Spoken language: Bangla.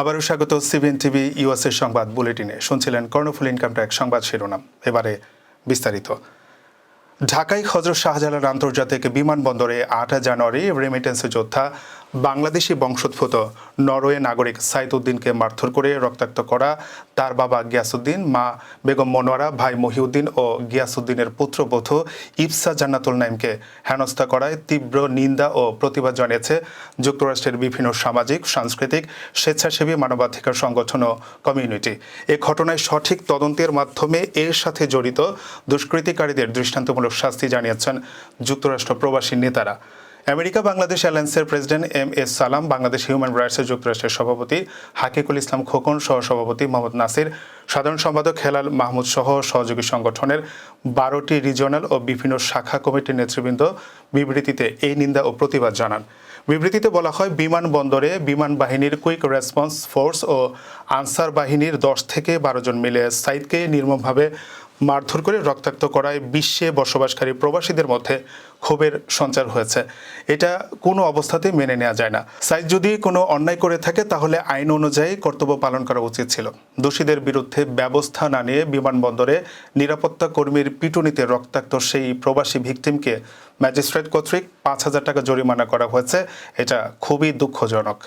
আবারও স্বাগত সিভিএন টিভি ইউএসএ সংবাদ বুলেটিনে। শুনছিলেন কর্ণফুল ইনকাম ট্যাক্স সংবাদ শিরোনাম। এবারে বিস্তারিত। ঢাকায় হজরত শাহজালাল আন্তর্জাতিক বিমানবন্দরে আট জানুয়ারি রেমিটেন্স যোদ্ধা বাংলাদেশি বংশোদ্ভূত নরওয়ে নাগরিক সাইদ উদ্দিনকে মারধর করে রক্তাক্ত করা তার বাবা গিয়াসুদ্দিন, মা বেগম মনোয়ারা, ভাই মহিউদ্দিন ও গিয়াসুদ্দিনের পুত্রবধূ ইফসা জান্নাতুল নাইমকে হেনস্থা করায় তীব্র নিন্দা ও প্রতিবাদ জানিয়েছে যুক্তরাষ্ট্রের বিভিন্ন সামাজিক, সাংস্কৃতিক, স্বেচ্ছাসেবী, মানবাধিকার সংগঠন ও কমিউনিটি। এ ঘটনায় সঠিক তদন্তের মাধ্যমে এর সাথে জড়িত দুষ্কৃতিকারীদের দৃষ্টান্তমূলক শাস্তি জানিয়েছেন যুক্তরাষ্ট্র প্রবাসী নেতারা। America, Bangladesh অ্যালায়েন্সের president M S Salam, Bangladesh human রাইটসের যুক্তরাষ্ট্রের সভাপতি হাকিকুল ইসলাম খোকন সহ সভাপতি মোহাম্মদ নাসির, সাধারণ সম্পাদক হেলাল মাহমুদ সহ সহযোগী সংগঠনের বারোটি রিজিওনাল ও বিভিন্ন শাখা কমিটির নেতৃবৃন্দ বিবৃতিতে এই নিন্দা ও প্রতিবাদ জানান। বিবৃতিতে বলা হয়, বিমানবন্দরে বিমান বাহিনীর কুইক রেসপন্স ফোর্স ও আনসার বাহিনীর দশ থেকে বারো জন মিলে সাইদকে নির্মমভাবে মারধর করে রক্তাক্ত করায় বিশ্বে বসবাসকারী প্রবাসীদের মধ্যে ক্ষোভের সঞ্চার হয়েছে। এটা কোনো অবস্থাতেই মেনে নেওয়া যায় না। সাইদ, যদি কোনো অন্যায় করে থাকে, তাহলে আইন অনুযায়ী কর্তব্য পালন করা উচিত ছিল। দোষীদের বিরুদ্ধে ব্যবস্থা না নিয়ে বিমানবন্দরে নিরাপত্তা কর্মীর পিটুনিতে রক্তাক্ত সেই প্রবাসী ভিকটিমকে ম্যাজিস্ট্রেট কর্তৃক পাঁচ হাজার টাকা জরিমানা করা হয়েছে। এটা খুবই দুঃখজনক।